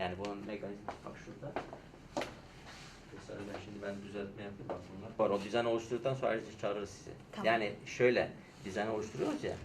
Yani bunun mekanizması bak şurada. Mesela ben şimdi ben düzeltme yapayım bak bunlar. Var o dizayn oluşturduktan sonra ayrıca çağırırız sizi. Tamam. Yani şöyle dizayn oluşturuyoruz ya.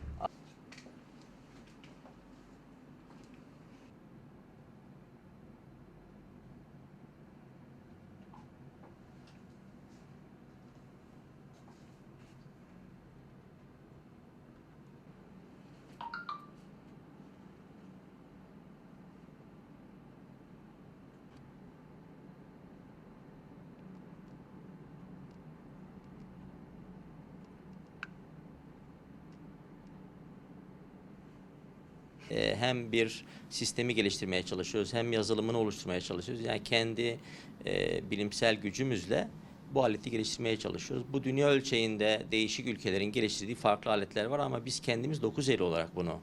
E, hem bir sistemi geliştirmeye çalışıyoruz hem yazılımını oluşturmaya çalışıyoruz. Yani kendi e, bilimsel gücümüzle bu aleti geliştirmeye çalışıyoruz. Bu dünya ölçeğinde değişik ülkelerin geliştirdiği farklı aletler var ama biz kendimiz 9 eli olarak bunu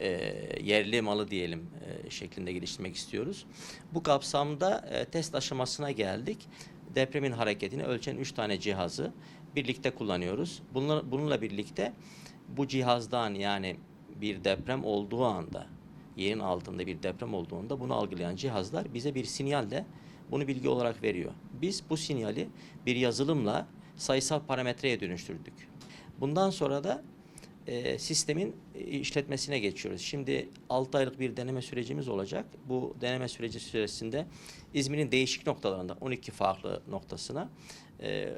e, yerli malı diyelim e, şeklinde geliştirmek istiyoruz. Bu kapsamda e, test aşamasına geldik. Depremin hareketini ölçen 3 tane cihazı birlikte kullanıyoruz. Bununla, bununla birlikte bu cihazdan yani bir deprem olduğu anda, yerin altında bir deprem olduğunda bunu algılayan cihazlar bize bir sinyalle bunu bilgi olarak veriyor. Biz bu sinyali bir yazılımla sayısal parametreye dönüştürdük. Bundan sonra da e, sistemin e, işletmesine geçiyoruz. Şimdi 6 aylık bir deneme sürecimiz olacak. Bu deneme süreci süresinde İzmir'in değişik noktalarında 12 farklı noktasına e,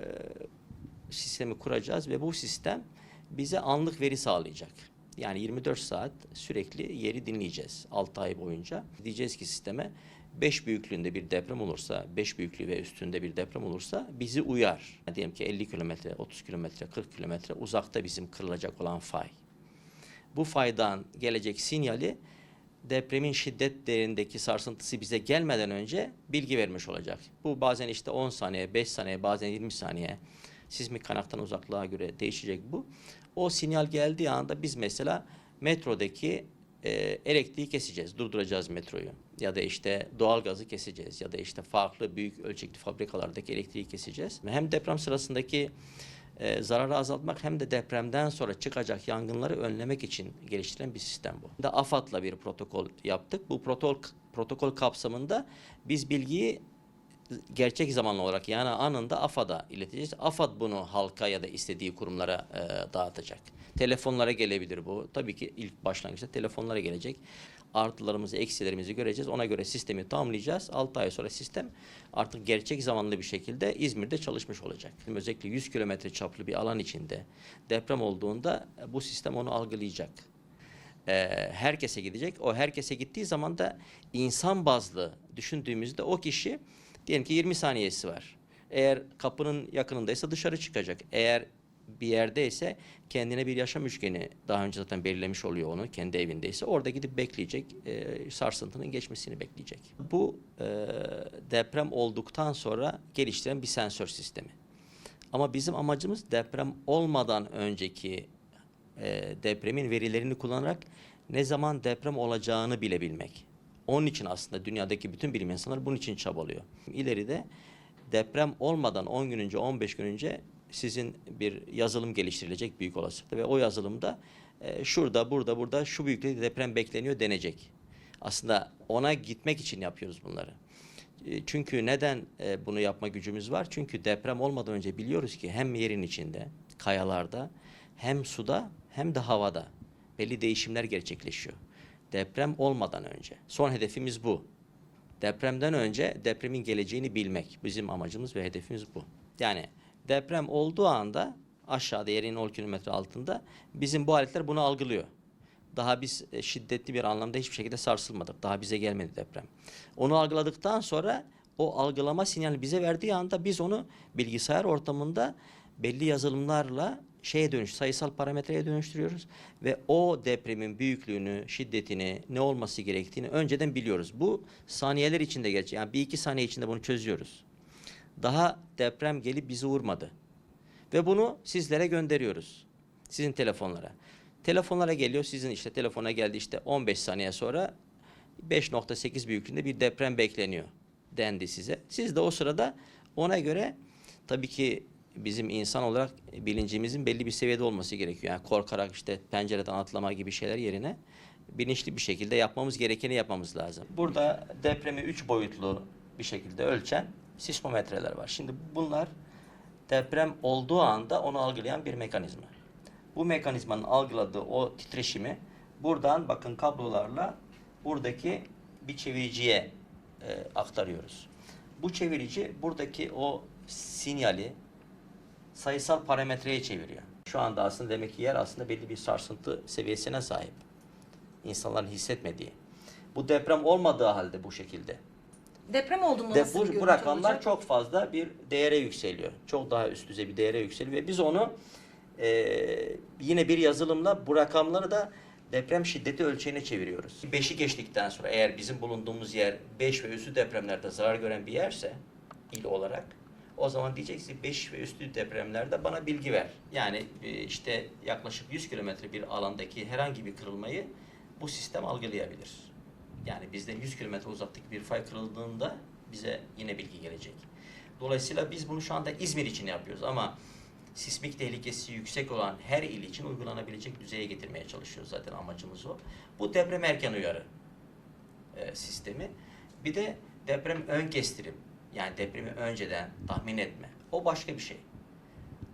sistemi kuracağız ve bu sistem bize anlık veri sağlayacak. Yani 24 saat sürekli yeri dinleyeceğiz 6 ay boyunca. Diyeceğiz ki sisteme 5 büyüklüğünde bir deprem olursa, 5 büyüklüğü ve üstünde bir deprem olursa bizi uyar. Diyelim ki 50 kilometre, 30 kilometre, 40 kilometre uzakta bizim kırılacak olan fay. Bu faydan gelecek sinyali depremin şiddet değerindeki sarsıntısı bize gelmeden önce bilgi vermiş olacak. Bu bazen işte 10 saniye, 5 saniye, bazen 20 saniye sismik kaynaktan uzaklığa göre değişecek bu. O sinyal geldiği anda biz mesela metrodaki e, elektriği keseceğiz, durduracağız metroyu. Ya da işte doğal gazı keseceğiz ya da işte farklı büyük ölçekli fabrikalardaki elektriği keseceğiz. Hem deprem sırasındaki e, zararı azaltmak hem de depremden sonra çıkacak yangınları önlemek için geliştirilen bir sistem bu. Da AFAD'la bir protokol yaptık. Bu protokol protokol kapsamında biz bilgiyi gerçek zamanlı olarak yani anında AFAD'a ileteceğiz. AFAD bunu halka ya da istediği kurumlara e, dağıtacak. Telefonlara gelebilir bu. Tabii ki ilk başlangıçta telefonlara gelecek. Artılarımızı, eksilerimizi göreceğiz. Ona göre sistemi tamamlayacağız. 6 ay sonra sistem artık gerçek zamanlı bir şekilde İzmir'de çalışmış olacak. Özellikle 100 kilometre çaplı bir alan içinde deprem olduğunda bu sistem onu algılayacak e, herkese gidecek. O herkese gittiği zaman da insan bazlı düşündüğümüzde o kişi diyelim ki 20 saniyesi var. Eğer kapının yakınındaysa dışarı çıkacak. Eğer bir yerdeyse kendine bir yaşam üçgeni daha önce zaten belirlemiş oluyor onu kendi evindeyse orada gidip bekleyecek e, sarsıntının geçmesini bekleyecek. Bu e, deprem olduktan sonra geliştiren bir sensör sistemi. Ama bizim amacımız deprem olmadan önceki e, depremin verilerini kullanarak ne zaman deprem olacağını bilebilmek. Onun için aslında dünyadaki bütün bilim insanları bunun için çabalıyor. İleride deprem olmadan 10 gün önce 15 gün önce sizin bir yazılım geliştirilecek büyük olasılıkla ve o yazılımda e, şurada burada burada şu büyüklükte deprem bekleniyor denecek. Aslında ona gitmek için yapıyoruz bunları. E, Çünkü neden e, bunu yapma gücümüz var? Çünkü deprem olmadan önce biliyoruz ki hem yerin içinde, kayalarda, hem suda hem de havada belli değişimler gerçekleşiyor. Deprem olmadan önce. Son hedefimiz bu. Depremden önce depremin geleceğini bilmek. Bizim amacımız ve hedefimiz bu. Yani deprem olduğu anda aşağıda yerin 10 kilometre altında bizim bu aletler bunu algılıyor. Daha biz e, şiddetli bir anlamda hiçbir şekilde sarsılmadık. Daha bize gelmedi deprem. Onu algıladıktan sonra o algılama sinyali bize verdiği anda biz onu bilgisayar ortamında belli yazılımlarla şeye dönüş, sayısal parametreye dönüştürüyoruz ve o depremin büyüklüğünü, şiddetini, ne olması gerektiğini önceden biliyoruz. Bu saniyeler içinde gerçek. Yani bir iki saniye içinde bunu çözüyoruz. Daha deprem gelip bizi vurmadı. Ve bunu sizlere gönderiyoruz. Sizin telefonlara. Telefonlara geliyor. Sizin işte telefona geldi işte 15 saniye sonra 5.8 büyüklüğünde bir deprem bekleniyor dendi size. Siz de o sırada ona göre tabii ki bizim insan olarak bilincimizin belli bir seviyede olması gerekiyor. Yani korkarak işte pencereden atlama gibi şeyler yerine bilinçli bir şekilde yapmamız gerekeni yapmamız lazım. Burada depremi üç boyutlu bir şekilde ölçen sismometreler var. Şimdi bunlar deprem olduğu anda onu algılayan bir mekanizma. Bu mekanizmanın algıladığı o titreşimi buradan bakın kablolarla buradaki bir çeviriciye e, aktarıyoruz. Bu çevirici buradaki o sinyali sayısal parametreye çeviriyor. Şu anda aslında demek ki yer aslında belli bir sarsıntı seviyesine sahip. İnsanların hissetmediği. Bu deprem olmadığı halde bu şekilde. Deprem olduğunda De, nasıl bu, bu rakamlar olacak? çok fazla bir değere yükseliyor. Çok daha üst düzey bir değere yükseliyor ve biz onu e, yine bir yazılımla bu rakamları da deprem şiddeti ölçeğine çeviriyoruz. 5'i geçtikten sonra eğer bizim bulunduğumuz yer 5 ve üstü depremlerde zarar gören bir yerse il olarak o zaman diyeceksin 5 ve üstü depremlerde bana bilgi ver. Yani e, işte yaklaşık 100 kilometre bir alandaki herhangi bir kırılmayı bu sistem algılayabilir. Yani bizden 100 kilometre uzaklık bir fay kırıldığında bize yine bilgi gelecek. Dolayısıyla biz bunu şu anda İzmir için yapıyoruz ama sismik tehlikesi yüksek olan her il için uygulanabilecek düzeye getirmeye çalışıyoruz zaten amacımız o. Bu deprem erken uyarı e, sistemi. Bir de deprem ön kestirim. Yani depremi önceden tahmin etme. O başka bir şey.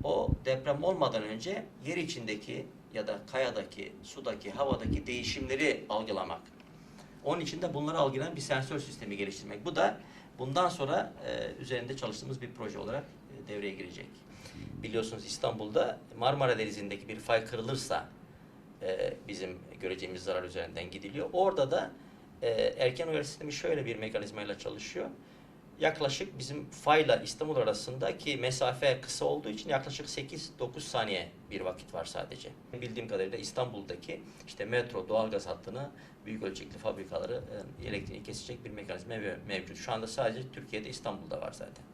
O deprem olmadan önce yer içindeki ya da kayadaki, sudaki, havadaki değişimleri algılamak. Onun için de bunları algılayan bir sensör sistemi geliştirmek. Bu da bundan sonra e, üzerinde çalıştığımız bir proje olarak e, devreye girecek. Biliyorsunuz İstanbul'da Marmara Denizi'ndeki bir fay kırılırsa e, bizim göreceğimiz zarar üzerinden gidiliyor. Orada da e, erken uyarı sistemi şöyle bir mekanizmayla çalışıyor. Yaklaşık bizim fayla İstanbul arasındaki mesafe kısa olduğu için yaklaşık 8-9 saniye bir vakit var sadece. Bildiğim kadarıyla İstanbul'daki işte metro, doğalgaz hattını, büyük ölçekli fabrikaları e, elektriği kesecek bir mekanizma mev- mevcut. Şu anda sadece Türkiye'de İstanbul'da var zaten.